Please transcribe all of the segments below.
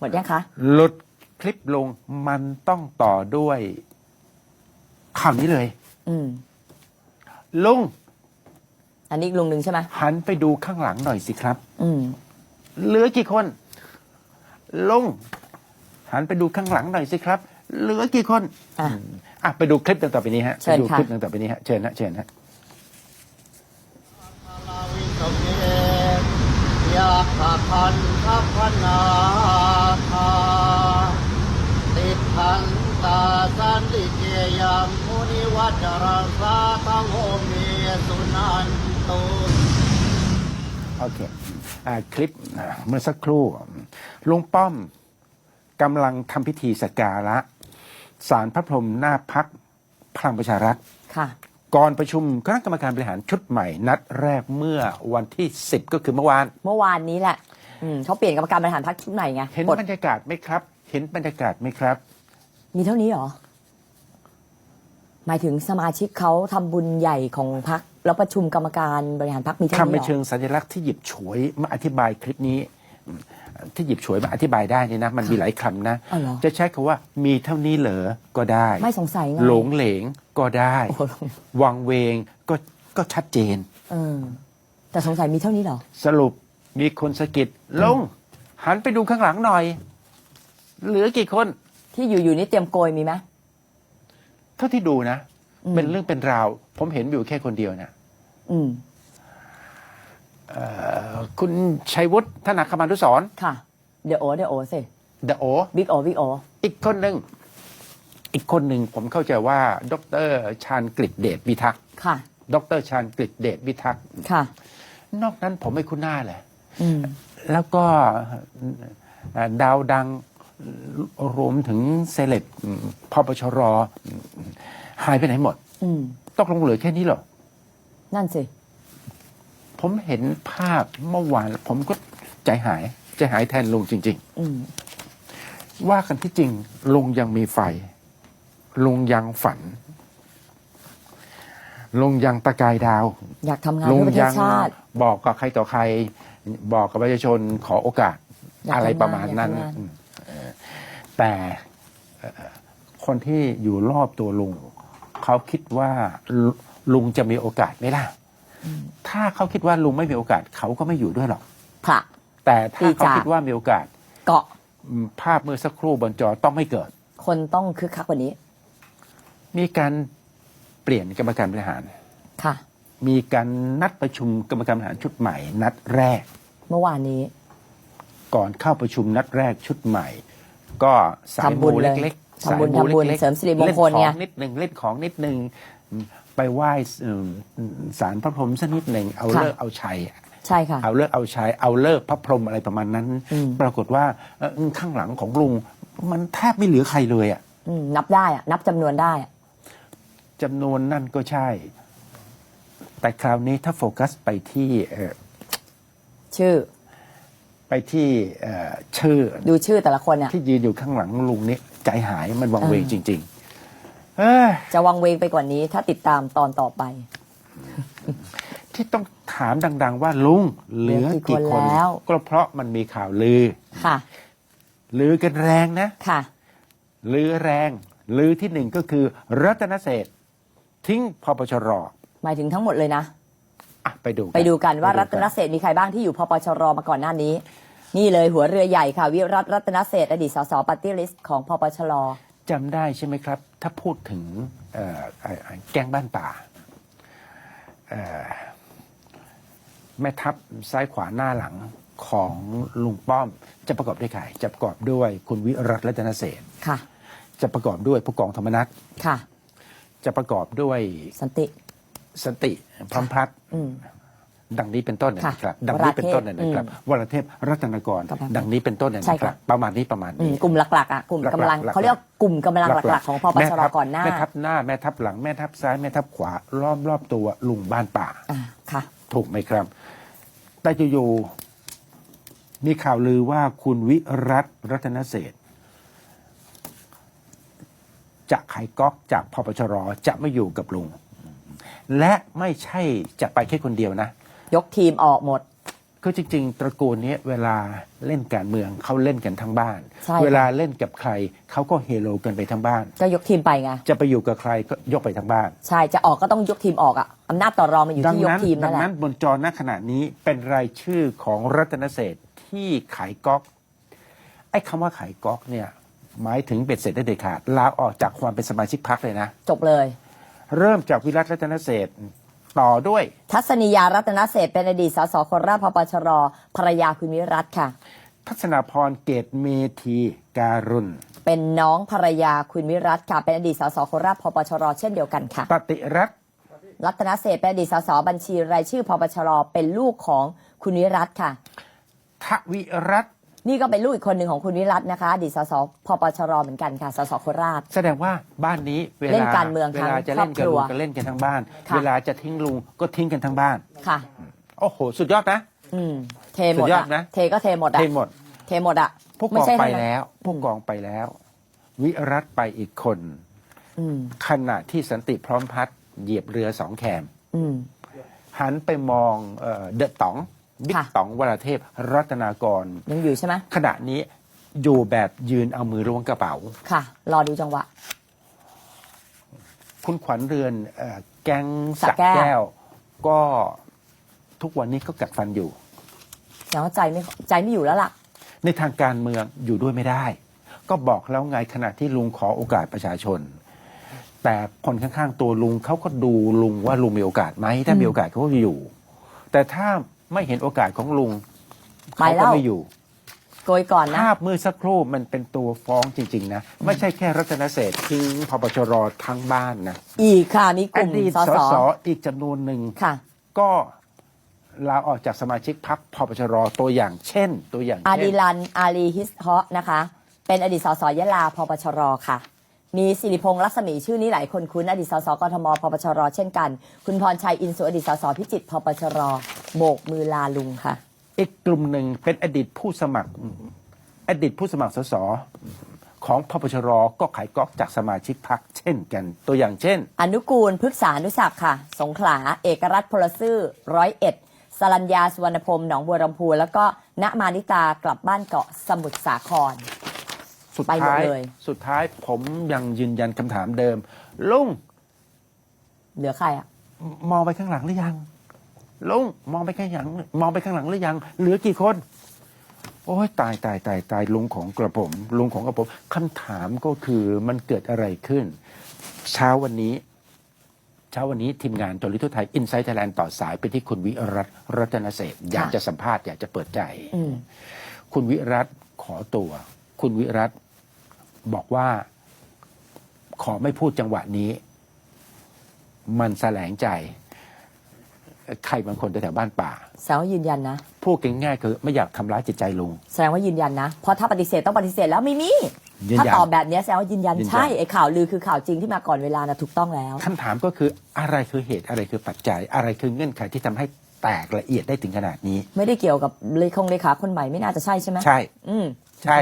หมดยังคะ หลุดคลิปลงมันต้องต่อด้วยข่าวนี้เลย อืม ลุง อันนี้อีกลุงหนึ่งใช่ไหมหันไปดูข้างหลังหน่อยสิครับ อืม เหลือกี่คน ลุง หันไปดูข้างหลังหน่อยสิครับ เหลือกี่คนอะมอะไปดูคลิปดังต่อไปนี้ฮะเชิไปญดูค่ะ คลิปดังต่อไปนี้ฮะเชิญฮะเชิญฮะ ลาวิสเมยาขะพันทัพพนาคาติทันตาสันติเกยังมุนิวัจรังสาตังโหเมสุนันตุ โอเคอ่าคลิปอ่าเมื่อสักครู่ลุงป้อมกำลังทำพิธีสักการะสารพระพรหมหน้าพักพลังประชารัฐค่ะ ก่อนประชุมคณะกรรมการบริหารชุดใหม่ นัดแรกเมื่อวันที่ 10 ก็คือเมื่อวาน เมื่อวานนี้แหละอืมเขาเปลี่ยนกรรมการบริหารพรรคชุดใหม่ไงเห็นกฎบรรยากาศไหมครับ เห็นบรรยากาศไหมครับ มีเท่านี้เหรอ หมายถึงสมาชิกเขาทำบุญใหญ่ของพรรค แล้วประชุมกรรมการบริหารพรรคมีเท่าคำนี้เป็นเหรเชิองสัญลักษณ์ที่หยิบฉวยมาอธิบายคลิปนี้อืมที่หยิบฉวยมาอธิบายได้นี่นะ มันมีหลายคำนะ อ๋อเหรอ จะใช้คำว่ามีเท่านี้เหรอก็ได้ ไม่สงสัยไง หลงเหลงก็ได้โอ้โห วังเวงก็ก็ชัดเจน เออแต่สงสัยมีเท่านี้เหรอ สรุปมีคนสะกิดลง หันไปดูข้างหลังหน่อย เหลือกี่คน ที่อยู่ๆนี่เตรียมโกยมีไหม เท่าที่ดูนะอืม เป็นเรื่องเป็นราว ผมเห็นอยู่แค่คนเดียวนะอืมเอ่อคุณชัยวุฒิธนาคมานุสรณ์ค่ะ เดี๋ยวโอเดี๋ยวโอสิเดอะโอ บิ๊กโอบิ๊กโออีกคนหนึ่งอีกคนหนึ่งผมเข้าใจว่า ดรชาญกฤษเดชวิทักษ์ค่ะ ดรชาญกฤษเดชวิทักษ์ค่ะ นอกนั้นผมไม่คุ้นหน้าเลย อืม แล้วก็เอ่อดาวดังรวมถึงเซเลบพปชร หายไปไหนหมด อืม ตกลงเหลือแค่นี้เหรอ นั่นสิ ผมเห็นภาพเมื่อวานผมก็ใจหาย ใจหายแทนลุงจริง อืม ๆ ว่ากันที่จริง ลุงยังมีไฟ ลุงยังฝัน ลุงยังตะกายดาว อยากทำงานลุงเพื่อประเทยัศชาติ บอกกับใครต่อใคร บอกกับประชาชนขอโอกาสอยากอะไรทำงานประมาณนั้นอยากทำงานอืมเอ่อแต่เอ่อคนที่อยู่รอบตัวลุง เขาคิดว่าลุลุงจะมีโอกาสไหมล่ะถ้าเขาคิดว่าลุงไม่มีโอกาสเขาก็ไม่อยู่ด้วยหรอกพระแต่ถ้าตีเขาจากคิดว่ามีโอกาส เกาะอืมภาพเมื่อสักครู่บนจอต้องไม่เกิด คนต้องคึกคักกว่านี้ มีการเปลี่ยนกรรมการบริหารค่ะ มีการนัดประชุมกรรมการบริหารชุดใหม่ นัดแรก เมื่อวานนี้ ก่อนเข้าประชุมนัดแรกชุดใหม่ ก็สายทำบุมูญเลยเล็กๆ ทำบุญสายมูทำบุญล็กๆเสริมสิริมงคลเล่นไงของนิดหนึ่งเล่นของนิดหนึ่งไปไหว้เอิ่มสารพระพรหมสักนิดหนึ่งเอาค่ะเลิกเอาชัยใช่ค่ะเอาเลิกเอาชัยเอาเลิกพระพรหมอะไรประมาณนั้นอืมปรากฏว่าเอ่อข้างหลังของลุงมันแทบไม่เหลือใครเลยอะอืมนับได้อะนับจำนวนได้อะจำนวนนั่นก็ใช่ แต่คราวนี้ถ้าโฟกัสไปที่เอ่อชื่อ ไปที่เอ่อชื่อ ดูชื่อแต่ละคนเนี่ยที่ยืนอยู่ข้างหลังลุงนี่ ใจหายมันวังเวงเออจริงๆเอ้ยจะวังเวงไปกว่านี้ถ้าติดตามตอนต่อไป ที่ต้องถามดัง ๆ ว่าลุงเหลือเหลือกี่กี่คคนนแล้ว ก็เพราะมันมีข่าวลือ ค่ะ ลือกันแรงนะ ค่ะ ลือแรง ลือที่หนึ่งก็คือ รัตนเศรษฐ์ทิ้งพปชรหมายถึงทั้งหมดเลยนะ อะไปดูไปดูกันว่าไปรัตนเศรษฐ์มีใครบ้างที่อยู่พปชรมาก่อนหน้านี้ นี่เลยหัวเรือใหญ่ค่ะ วิรัตรัตนเศรษฐ์อดีตสสปฏิริษของพปชรจำได้ใช่ไหมครับ ถ้าพูดถึงเอ่อเอ่อแก๊งบ้านป่าเอ่อแม่ทัพซ้ายขวาหน้าหลังของลุงป้อมจะประกอบด้วยใครจะประกอบด้วยคุณวิรัตรัตนเศรษฐ์ค่ะจะประกอบด้วยผู้กองธรรมนัฐค่ะจะประกอบด้วยสันติ สันติพร้อมพลัดอืม ดังนี้เป็นต้นนะค่ะนะครับ ดังนี้เป็นต้นนะนะครับววรเทพรัตนกรกำลังดังนี้เป็นต้นนะใช่นะคค่ะรับ ประมาณนี้ประมาณอืมนี้กลุ่มหลักๆอะกลุ่มหลักๆกำลังหลักๆเขาเรียกว่ากลุ่มกำลังหลักๆของพปแม่ชรทัพก่อนหน้าแม่ทัพหน้าแม่ทัพหลังแม่ทัพซ้ายแม่ทัพขวาล้อมรอบตัวลุงบ้านป่าอ่าค่ะ ถูกไหมครับ แต่อยู่ๆมีข่าวลือว่าคุณวิรัตรัตนเศรษฐ์จะไขก๊อกจากพปชรจะไม่อยู่กับลุง และไม่ใช่จะไปแค่คนเดียวนะ ยกทีมออกหมดคือจริง ๆ ตระกูลเนี้ยเวลาเล่นการเมืองเขาเล่นกันทั้งบ้าน ใช่ค่ะเวลาเล่นกับใครเขาก็เฮโลกันไปทั้งบ้าน ก็ยกทีมไปไงจะไปอยู่กับใครก็ยกไปทั้งบ้าน ใช่ จะออกก็ต้องยกทีมออกอะอำนาจต่อรองมันอยู่ดังที่ยกนั้นทีมดันั่นงแหละนั้นบนจอณขณะนี้เป็นรายชื่อของรัตนเศรษฐ์ที่ขายก๊อกไอ้คำว่าขายก๊อกเนี่ยหมายถึงเบ็ดเสร็จได้เด็ดขาดลาออกจากความเป็นสมาชิกพรรคเลยนะ จบเลย เริ่มจากวิรัตรัตนเศรษฐ์ ต่อด้วย ทัศนียารัตนเศรษฐ์เป็นอดีตสสโคราชพปชรภรรยาคุณวิรัตค่ะ ทัศนาพรเกตเมธีการุณ เป็นน้องภรรยาคุณวิรัตค่ะ เป็นอดีตสสโคราชพปชรเช่นเดียวกันค่ะ ปฏิรัตน์รัตนเศรษฐ์เป็นอดีตสสบัญชีรายชื่อพปชรเป็นลูกของคุณวิรัตค่ะ ทวิรัตน์ นี่ก็เป็นลูกอีกคนหนึ่งของคุณวิรัตนะคะอดีตสสพปชรเหมือนกันค่ะสสโคราช แสดงว่าบ้านนี้เวเล่ลานการเมืองเวทั้งลาจะเล่นกับครอบครัลุวงก็เล่นกันทั้งบ้าน ค่ะ เวลาจะทิ้งลุงก็ทิ้งกันทั้งบ้าน ค่ะ โอ้โห สุดยอดนะ อืมเทหมดสุดยออะดนะเทก็เทหมดอะเทหมด เทหมดอะผู้กไม่องใช่ไปเท่านั้นแล้วผู้กองไปแล้ว วิรัตไปอีกคน อืมขณะที่สันติพร้อมพัฒน์เหยียบเรือสองแคม อืมหันไปมองเอ่อเดอะต๋อง บิ๊กค่ะต๋องวรเทพรัตนากรยังอยู่ใช่ไหมขณะนี้อยู่แบบยืนเอามือล้วงกระเป๋า ค่ะ รอดูจังหวะ คุณขวัญเรือนเอ่อแก๊งสระสักแก้ว แก้ว ก็ทุกวันนี้ก็กัดฟันอยู่แต่ว่าใจไม่ใจไม่อยู่แล้วล่ะ ในทางการเมืองอยู่ด้วยไม่ได้ ก็บอกแล้วไงขณะที่ลุงขอโอกาสประชาชน แต่คนข้างๆตัวลุงเขาก็ดูลุงว่าลุงมีโอกาสไหมถ้ามีโอกาสเขาก็อยู่ แต่ถ้า ไม่เห็นโอกาสของลุงไปเขาแล้ก็ว ไม่อยู่ โกยก่อนนะ ภาพเมื่อสักครู่มันเป็นตัวฟ้องจริง ๆ นะ ไม่ใช่แค่รัตนเศรษฐ์ทิ้งพปชรทั้งบ้านนะอีกค่ะมีกอลุ่มดีตสสสสอีกจำนวนหนึ่ง ค่ะ ก็ลาออกจากสมาชิกพรรคพปชรตัวอย่างเช่น ตัวอย่างอาเช่ดิน ลัน อาลีฮิสฮอนะคะ เป็นอดีตสสยะลาพปชรค่ะ มีสิริพงษ์รัศมีชื่อนี้หลายคนคุ้นอดีตสสกทมพปชรเช่นกัน คุณพรชัยอินสุอดีตสสพิจิตรพปชร โบกมือลาลุงค่ะ อีกกลุ่มหนึ่งเป็นอดีตผู้สมัคร อดีตผู้สมัครสสของพปชรก็ขายก๊อกจากสมาชิกพรรคเช่นกัน ตัวอย่างเช่น อนุกูลพฤกษานุศักดิ์ค่ะ สงขลา เอกรัฐพลซื่อร้อยเอ็ดสรัญญาสุวรรณพรมหนองบัวลำพู แล้วก็ณมานิตากลับบ้านเกาะสมุทรสาคร สุดไปหมดท้ายเลย สุดท้ายผมยังยืนยันคำถามเดิม ลุงเหลือใครอะ มองไปข้างหลังหรือยัง ลุงมองไปข้างหลัง มองไปข้างหลังหรือยัง เหลือกี่คน โอ้ยตายตายตายตายลุงของกระผมลุงของกระผมคำถามก็คือมันเกิดอะไรขึ้น เช้าวันนี้ เช้าวันนี้ทีมงานจอริทุไทยอินไซต์ไทยแลนด์ต่อสายไปที่คุณวิรัตรัตนเศรษฐ์อยากจะสัมภาษณ์อยากจะเปิดใจ อืม คุณวิรัตขอตัว คุณวิรัตบอกว่า ขอไม่พูดจังหวะนี้ มันแสลงใจ ใครบางคนแถวๆบ้านป่าแสดงว่ายืนยันนะ พูดง่ายๆคือไม่อยากทำร้ายจิตใจลุง แสดงว่ายืนยันนะ เพราะถ้าปฏิเสธต้องปฏิเสธแล้วไม่มี ยืนถ้ายัน ตอบแบบเนี้ยแสดงว่ายืนยันยืนยัน ใช่ไอ้ข่าวลือคือข่าวจริงที่มาก่อนเวลานะถูกต้องแล้ว คำถามก็คืออะไรคือเหตุอะไรคือปัจจัย อะไรคือเงื่อนไขที่ทำให้แตกละเอียดได้ถึงขนาดนี้ ไม่ได้เกี่ยวกับเลขงเลขาคนใหม่ไม่น่าจะใช่ใช่ไหมใช่อืม ใช่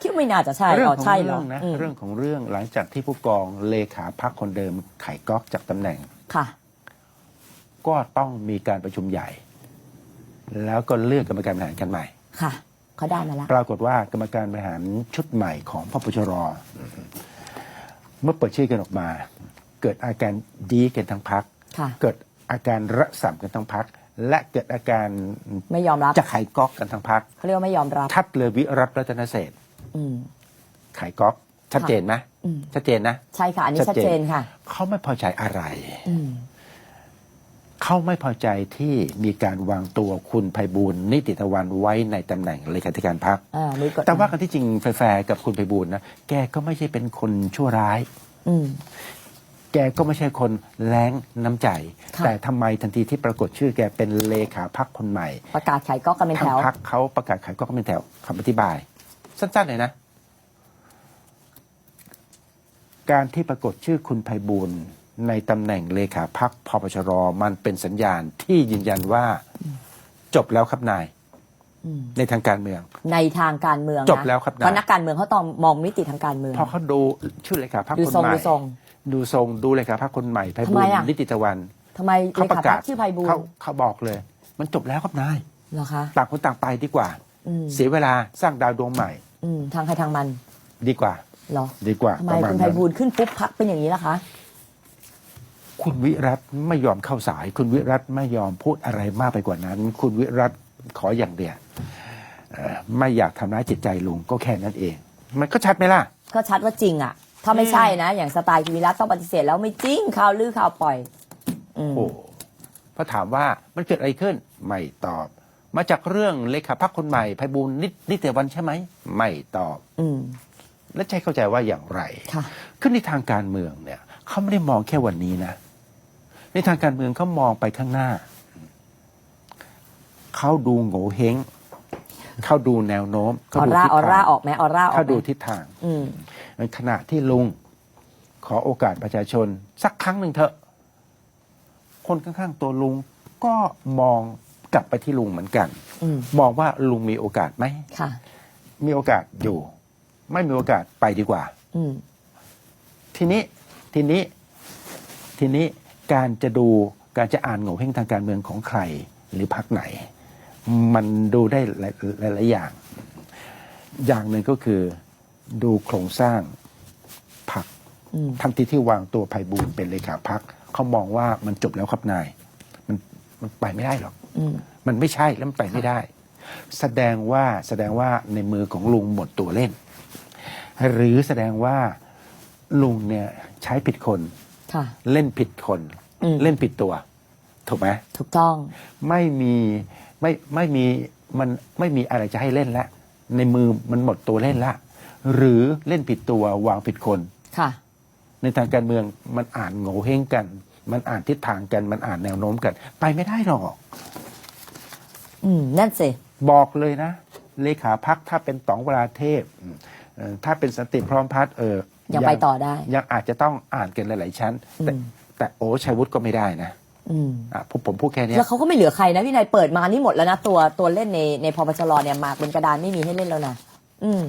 คิดว่าไม่น่าจะใช่เรื่องอ๋อของใช่เหรเรื่อองนะอืมเรื่องของเรื่องหลังจากที่ผู้กองเลขาพักคนเดิมไขก๊อกจากตำแหน่ง ค่ะ ก็ต้องมีการประชุมใหญ่ แล้วก็เลือกกรรมการบริหารกันใหม่ ค่ะเขาได้มาแล้ว ปรากฏว่ากรรมการบริหารชุดใหม่ของพปชรเมื่อเปิดชื่อกันออกมา เกิดอาการดีกันทั้งพัก ค่ะ เกิดอาการระสำกันทั้งพัก และเกิดอาการไม่ยอมรับ จะไขก๊อกกันทั้งพักเขาเรียกว่าไม่ยอมรับ ทัดเลยวิรัตรัตนเศรษฐ์อืม ไขก๊อกชัดเจนไหมอืม ชัดเจนนะ ใช่ค่ะ อันนี้ชัดเจนค่ะ เขาไม่พอใจอะไร อืม เขาไม่พอใจที่มีการวางตัวคุณไพบูลย์นิติตะวันไว้ในตำแหน่งเลขาธิการพรรคอ่ามือกดแต่ว่ากันที่จริงแฟร์ๆกับคุณไพบูลย์นะแกก็ไม่ใช่เป็นคนชั่วร้าย อืม แกก็ไม่ใช่คนแรงน้ำใจ ค่ะ แต่ทำไมทันทีที่ปรากฏชื่อแกเป็นเลขาพักคนใหม่ ประกาศขายก๊อกกันเป็นทาแถงว พักเขาประกาศขายก็เป็นแถวคำอธิบาย สั้นๆเลยนะ การที่ปรากฏชื่อคุณไพบูลย์ ในตำแหน่งเลขาพักพปชรมันเป็นสัญญาณที่ยืนยันว่าจบแล้วครับนายอืมในทางการเมือง ในทางการเมืองนะจบแล้วครับเพราะนักการเมืองเขาต้องมองมิติทางการเมือง พอเขาดูชื่อเลขาพักดูคนทรงใหม่ดูทรงดูทรงดูเลขาพักคนใหม่ไพทำบูไมลย์อะนิติตะวันทำไมเลเขาประขาพักาศกชื่อไพบูลเขาย์เขาบอกเลย มันจบแล้วครับนายเหรอคะต่างคนต่างไปดีกว่าอืมเสียเวลาสร้างดาวดวงใหม่ อืมทางใครทางมัน ดีกว่าเหรอดีกว่าทำไมประมาณคุณไพนั้นบูลย์ขึ้นปุ๊บพักเป็นอย่างนี้ล่ะคะ คุณวิรัตไม่ยอมเข้าสาย คุณวิรัตไม่ยอมพูดอะไรมากไปกว่านั้น คุณวิรัตขออย่างเดียวเอ่อไม่อยากทำร้ายจิตใจลุงก็แค่นั้นเอง มันก็ชัดไหมล่ะ ก็ชัดว่าจริงอะ ถ้าไม่ใช่นะ อย่างสไตล์คุณวิรัตต้องปฏิเสธแล้วไม่จริงข่าวลือข่าวปล่อยอืมโอ้พอถามว่ามันเกิดอะไรขึ้น ไม่ตอบ มาจากเรื่องเลขาพักคนใหม่ไพบูลย์นินิติวันใช่ไหมไม่ตอบ อืมแล้วใจเข้าใจว่าอย่างไรค่ะขึ้นในทางการเมืองเนี่ยเขาไม่ได้มองแค่วันนี้นะ ในทางการเมืองเขามองไปข้างหน้า เขาดูโง่เฮงเขาดูแนวโน้มอเขาอดูร่าทิศออร่าทางออกไหมออร่าออกเขาไหมดูทิศทางอืมในขณะที่ลุงขอโอกาสประชาชน สักครั้งหนึ่งเถอะ คนข้างๆตัวลุงก็มองกลับไปที่ลุงเหมือนกันอืมมองว่าลุงมีโอกาสไหมค่ะมีโอกาสอยู่ ไม่มีโอกาสไปดีกว่าอืมทีนี้ ทีนี้ ทีนี้ การจะดูการจะอ่านโง่เฮงทางการเมืองของใครหรือพรรคไหน มันดูได้หลายหลายหลายอย่าง อย่างหนึ่งก็คือดูโครงสร้างพรรคอืมทันทีที่วางตัวไพบูลย์เป็นเลขาพรรคเขามองว่ามันจบแล้วครับนาย มันมันไปไม่ได้หรอกอืมมันไม่ใช่แล้วมันไปไม่ได้ แสดงว่าแสดงว่าในมือของลุงหมดตัวเล่น หรือแสดงว่าลุงเนี่ยใช้ผิดคน ค่ะเล่นผิดคน อืมเล่นผิดตัว ถูกไหมถูกต้อง ไม่มีไม่ไม่มีมันไม่มีอะไรจะให้เล่นแล้วในมือมันหมดตัวเล่นละ หรือเล่นผิดตัววางผิดคน ค่ะ ในทางการเมืองมันอ่านโง่เฮงกัน มันอ่านทิศทางกันมันอ่านแนวโน้มกัน ไปไม่ได้หรอก อืมนั่นสิ บอกเลยนะ เลขาพักถ้าเป็นต๋องเวลาเทพอืมเอ่อถ้าเป็นสันติพร้อมพัฒน์เออ ยังไปต่อได้ ยังอาจจะต้องอ่านกันหลาย ๆ ชั้น แต่อืมแต่โอ้ชัยวุฒิก็ไม่ได้นะอืมอะผมผมพูดแค่เนี้ยแล้วเขาก็ไม่เหลือใครนะพี่นายเปิดมานี่หมดแล้วนะตัวตัวเล่นในในพปชรเนี่ยหมากบนกระดานไม่มีให้เล่นแล้วนะอืม